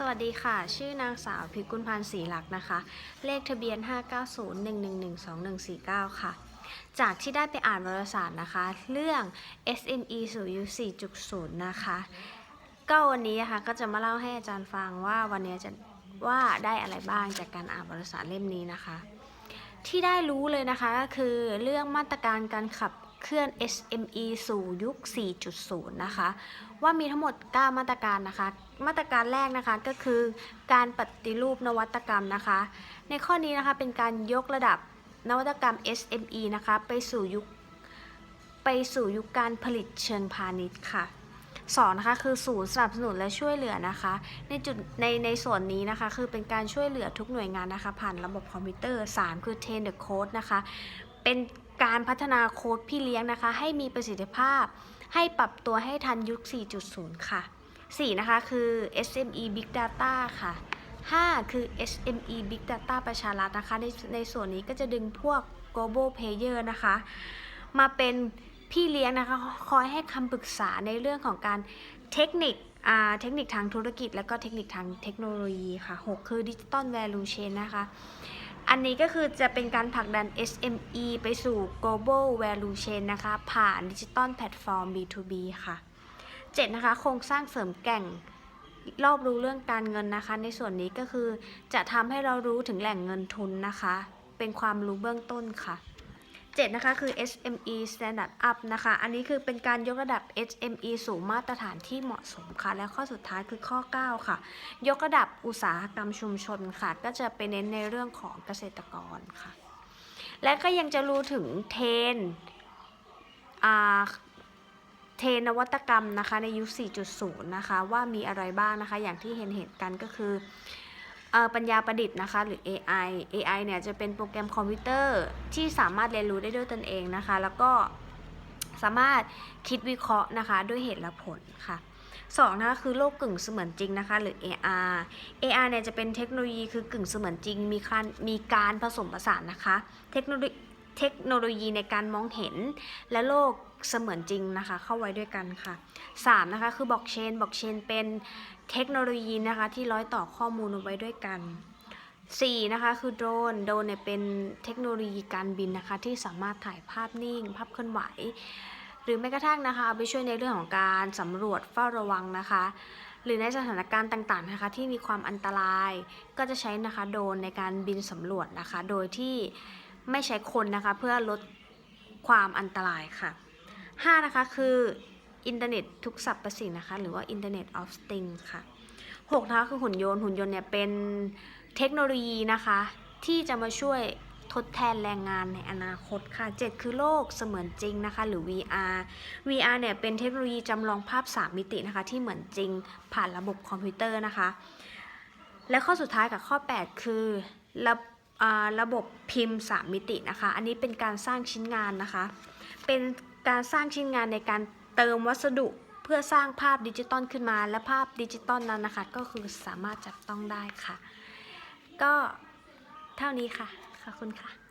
สวัสดีค่ะ ชื่อนางสาวพิกุลพันธ์ศรีลักนะคะ เลขทะเบียน 59011121149 ค่ะ จากที่ได้ไปอ่านวารสารนะคะ เรื่อง SME สู่ยุ4.0 นะคะ ก็วันนี้นะคะก็จะมาเล่าให้อาจารย์ฟังว่าวันนี้จะว่าได้อะไรบ้างจากการอ่านวารสารเล่มนี้นะคะ ที่ได้รู้เลยนะคะก็คือเรื่องมาตรการการขับ เคลื่อน SME สู่ยุค 4.0 นะคะ ว่ามีทั้งหมด 9 มาตรการนะคะ มาตรการแรกนะคะก็คือการปฏิรูปนวัตกรรมนะคะ ในข้อนี้นะคะเป็นการยกระดับนวัตกรรม SME นะคะ ไปสู่ยุค ไปสู่ยุคการผลิตเชิงพาณิชย์ค่ะสองนะคะคือศูนย์สนับสนุนและช่วยเหลือนะคะ ในจุดในในส่วนนี้นะคะ คือเป็นการช่วยเหลือทุกหน่วยงานนะคะ ผ่านระบบคอมพิวเตอร์ 3 คือ train the code นะคะ เป็นการพัฒนาโค้ดพี่เลี้ยงนะคะ ให้มีประสิทธิภาพ ให้ปรับตัวให้ทันยุค 4.0 ค่ะ 4 นะคะคือ SME Big Data ค่ะ 5 คือ SME Big Data ประชารัฐนะคะ ในในส่วนนี้ก็จะดึงพวก global player นะคะ มาเป็นพี่เลี้ยงนะคะคอยให้คำปรึกษาในเรื่องของการเทคนิคอ่าเทคนิคทางธุรกิจ และก็เทคนิคทางเทคโนโลยีค่ะ 6 คือ Digital Value Chain นะคะ อันนี้ก็คือจะเป็นการผลักดัน SME ไปสู่ global value chain นะคะ ผ่านดิจิตอลแพลตฟอร์ม B2B ค่ะ 7 นะคะ โครงสร้างเสริมแก่งรอบรู้เรื่องการเงินนะคะ ในส่วนนี้ก็คือจะทำให้เรารู้ถึงแหล่งเงินทุนนะคะ เป็นความรู้เบื้องต้นค่ะ 7 นะคะ คือ SME Standard Up นะคะ อันนี้คือเป็นการยกระดับ SME สู่มาตรฐานที่เหมาะสมค่ะ และข้อสุดท้ายคือข้อ 9 ค่ะ ยกระดับอุตสาหกรรมชุมชนค่ะ ก็จะไปเน้นในเรื่องของเกษตรกรค่ะ และก็ยังจะรู้ถึงเทรนเทรนนวัตกรรมนะคะในยุค 4.0 นะคะ ว่ามีอะไรบ้างนะคะ อย่างที่เห็นเห็นกันก็คือ ปัญญาประดิษฐ์นะคะ หรือ AI AI เนี่ยจะเป็นโปรแกรมคอมพิวเตอร์ที่สามารถเรียนรู้ได้ด้วยตนเองนะคะ แล้วก็สามารถคิดวิเคราะห์นะคะ ด้วยเหตุและผลค่ะสองนะคะคือโลกกึ่งเสมือนจริงนะคะ หรือ AR AR เนี่ยจะเป็นเทคโนโลยีคือกึ่งเสมือนจริง มีการมีการผสมผสานนะคะ เทคโนโลยีเทคโนโลยีในการมองเห็นและโลก เสมือนจริงนะคะ เข้าไว้ด้วยกันค่ะ 3. นะคะคือบล็อกเชนบล็อกเชนเป็นเทคโนโลยีนะคะที่ร้อยต่อข้อมูลเอาไว้ด้วยกัน 4. นะคะคือโดรนโดรนเนี่ยเป็นเทคโนโลยีการบินนะคะที่สามารถถ่ายภาพนิ่ง ภาพเคลื่อนไหว หรือแม้กระทั่งนะคะเอาไปช่วยในเรื่องของการสำรวจเฝ้าระวังนะคะ หรือในสถานการณ์ต่างๆนะคะที่มีความอันตราย ก็จะใช้นะคะโดรนในการบินสำรวจนะคะ โดยที่ไม่ใช้คนนะคะเพื่อลดความอันตรายค่ะ 5 นะคะ คืออินเทอร์เน็ตทุกสรรพสิ่งนะคะ หรือว่า Internet of Things ค่ะ 6 นะคะ คือหุ่นยนต์หุ่นยนต์เนี่ยเป็นเทคโนโลยีนะคะ ที่จะมาช่วยทดแทนแรงงานในอนาคตค่ะ 7 คือโลกเสมือนจริงนะคะ หรือ VR VR เนี่ยเป็นเทคโนโลยีจำลองภาพ 3 มิตินะคะ ที่เหมือนจริงผ่านระบบคอมพิวเตอร์นะคะ และข้อสุดท้ายกับข้อ 8 คือระอ่าระบบพิมพ์ 3 มิตินะคะ อันนี้เป็นการสร้างชิ้นงานนะคะ เป็น การสร้างชิ้นงานในการเติมวัสดุเพื่อสร้างภาพดิจิตอลขึ้นมาและภาพดิจิตอลนั้นนะคะ ก็คือสามารถจับต้องได้ค่ะ ก็เท่านี้ค่ะ ขอบคุณค่ะ